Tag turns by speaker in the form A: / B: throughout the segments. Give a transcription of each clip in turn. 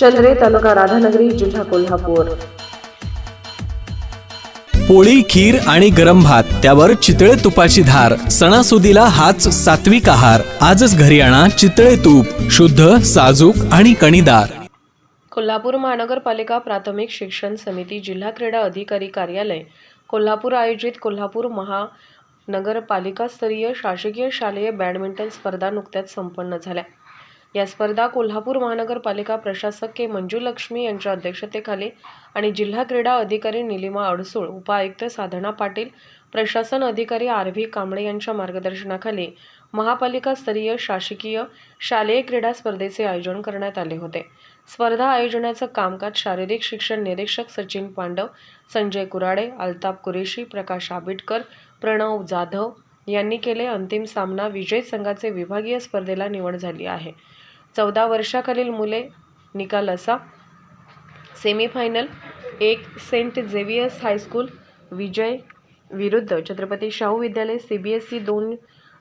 A: चंद्रे तालुका राधानगरी जिल्हा कोल्हापूर.
B: पोळी खीर आणि गरम भात त्यावर चितळे तुपाची धार सणासुदीला हाच सात्विक आहार. आजच घरी आणा चितळे तूप शुद्ध साजूक आणि कणीदार.
A: कोल्हापूर महानगरपालिका प्राथमिक शिक्षण समिती जिल्हा क्रीडा अधिकारी कार्यालय कोल्हापूर आयोजित कोल्हापूर महानगरपालिकास्तरीय शासकीय शालेय बॅडमिंटन स्पर्धा नुकत्याच संपन्न झाल्या. या स्पर्धा कोल्हापूर महानगरपालिका प्रशासक के मंजुलक्ष्मी यांच्या अध्यक्षतेखाली आणि जिल्हा क्रीडा अधिकारी निलिमा अडसूळ उपायुक्त साधना पाटील प्रशासन अधिकारी आर व्ही कांबळे यांच्या मार्गदर्शनाखाली महापालिका स्तरीय शासकीय शालेय क्रीडा स्पर्धेचे आयोजन करण्यात आले होते. स्पर्धा आयोजनाचं कामकाज शारीरिक शिक्षण निरीक्षक सचिन पांडव संजय कुराडे अल्ताप कुरेशी प्रकाश आबिटकर प्रणव जाधव यांनी केले अंतिम सामना. विजय संघाचे विभागीय स्पर्धेला निवड झाली आहे. चौदा वर्षाखालील मुले निकाल असा. सेमीफायनल एक सेंट झेवियर्स हायस्कूल विजय विरुद्ध छत्रपती शाहू विद्यालय सी बी एस ई दोन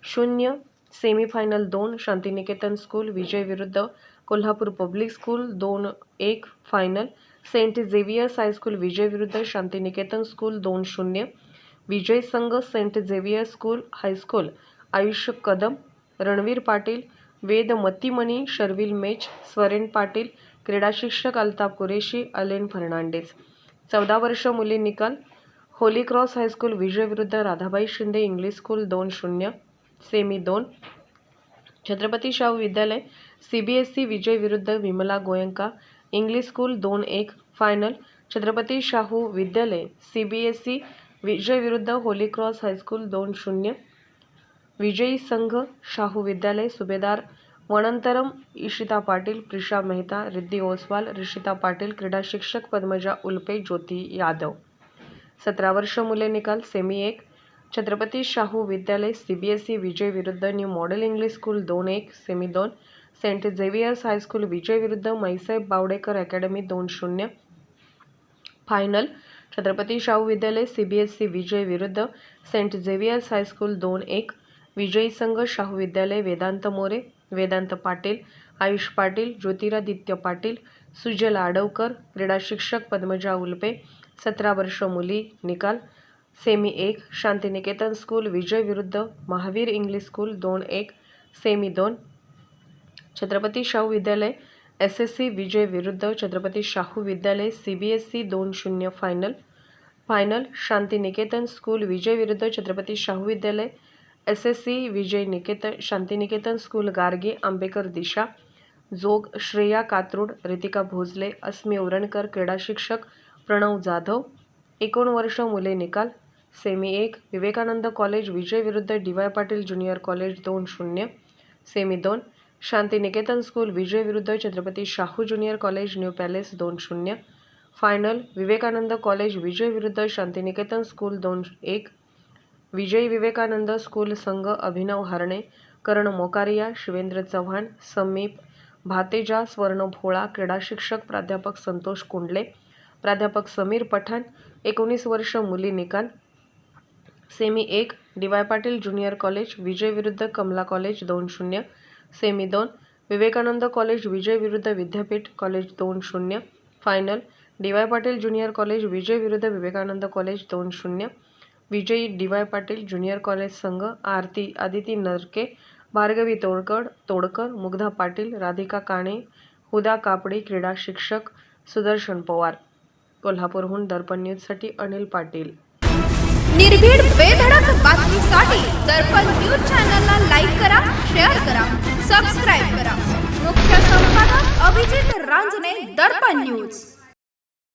A: शून्य सेमीफायनल दोन शांतिनिकेतन स्कूल विजय विरुद्ध कोल्हापूर पब्लिक स्कूल दोन एक final Saint Xavier's high school विजय विरुद्ध शांतिनिकेतन स्कूल दोन शून्य विजय संघ Saint Xavier school high school Ayushya Kadam Ranveer Patil Ved Matimani Sharvil match Swaren Patil क्रीडा शिक्षक अल्ताप कुरेशी अलेन फर्नांडेज चौदा वर्ष मुली निकाल. होली क्रॉस हायस्कूल विजय विरुद्ध राधाबाई शिंदे इंग्लिश स्कूल दोन शून्य सेमी दोन. Chhatrapati Shahu Vidyalaya C B S C विजय विरुद्ध विमला गोयंका इंग्लिश स्कूल दोन एक final. Chhatrapati Shahu Vidyalaya C B S C विजय विरुद्ध होली क्रॉस हायस्कूल दोन शून्य. विजयी संघ शाहू विद्यालय सुभेदार वनंतरम इशिता पाटील प्रिशा मेहता रिद्धी ओसवाल रिशिता पाटील क्रीडा शिक्षक पद्मजा उल्पे ज्योती यादव. सतरा वर्ष मुले निकाल सेमी एक. Chhatrapati Shahu Vidyalaya C B S E विजय विरुद्ध न्यू मॉडेल इंग्लिश स्कूल दोन एक सेमी दोन. सेंट झेवियर्स हायस्कूल विजय विरुद्ध मैसाहेब बावडेकर अकॅडमी दोन शून्य. Final Chhatrapati Shahu Vidyalaya C B S C विजय विरुद्ध सेंट झेवियर्स हायस्कूल दोन एक विजयी संघ शाहू विद्यालय वेदांत मोरे वेदांत पाटील आयुष पाटील ज्योतिरादित्य पाटील सुजल आडवकर क्रीडा शिक्षक पद्मजा उल्पे सतरा वर्ष मुली निकाल सेमी एक शांतिनिकेतन स्कूल विजय विरुद्ध महावीर इंग्लिश स्कूल दोन एक सेमी दोन. छत्रपती शाहू विद्यालय एस एस सी विजय विरुद्ध छत्रपती शाहू विद्यालय सी बी एस सी दोन शून्य final final Shantiniketan school Vijay विरुद्ध छत्रपती शाहू विद्यालय S S C Vijay Niketan Shantiniketan school Garge Ambekar Disha Jog Shreya Katrud Ritika Bhojale Asmi Urankar क्रीडा शिक्षक प्रणव जाधव एकोण वर्ष मुले निकाल सेमी एक विवेकानंद कॉलेज विजय विरुद्ध D Y Patil junior college दोन शून्य सेमी दोन शांतिनिकेतन स्कूल विजय विरुद्ध Chhatrapati Shahu junior college New Palace दोन शून्य. फायनल विवेकानंद कॉलेज विजय विरुद्ध शांतिनिकेतन स्कूल दोन एक. विजय विवेकानंद स्कूल संघ अभिनव हरणे कर्ण मोकारिया शिवेंद्र चव्हाण समीप भातेजा स्वर्ण भोळा क्रीडा शिक्षक प्राध्यापक संतोष कुंडले प्राध्यापक समीर पठाण एकोणीस वर्ष मुली निकाल. सेमी एक D Y Patil junior college विजय विरुद्ध कमला कॉलेज दोन शून्य. सेमी दोन विवेकानंद कॉलेज विजय विरुद्ध विद्यापीठ कॉलेज दोन शून्य final D Y Patil junior college विजय विरुद्ध विवेकानंद कॉलेज दोन शून्य विजयी D Y Patil junior college संघ आरती आदिती नरके भार्गवी तोडकर तोडकर मुग्धा पाटील राधिका काणे हुदा कापडे क्रीडा शिक्षक सुदर्शन पवार. कोल्हापूरहून दर्पण न्यूजसाठी अनिल पाटील.
C: निर्भीड बेधडक बातमीसाठी दर्पण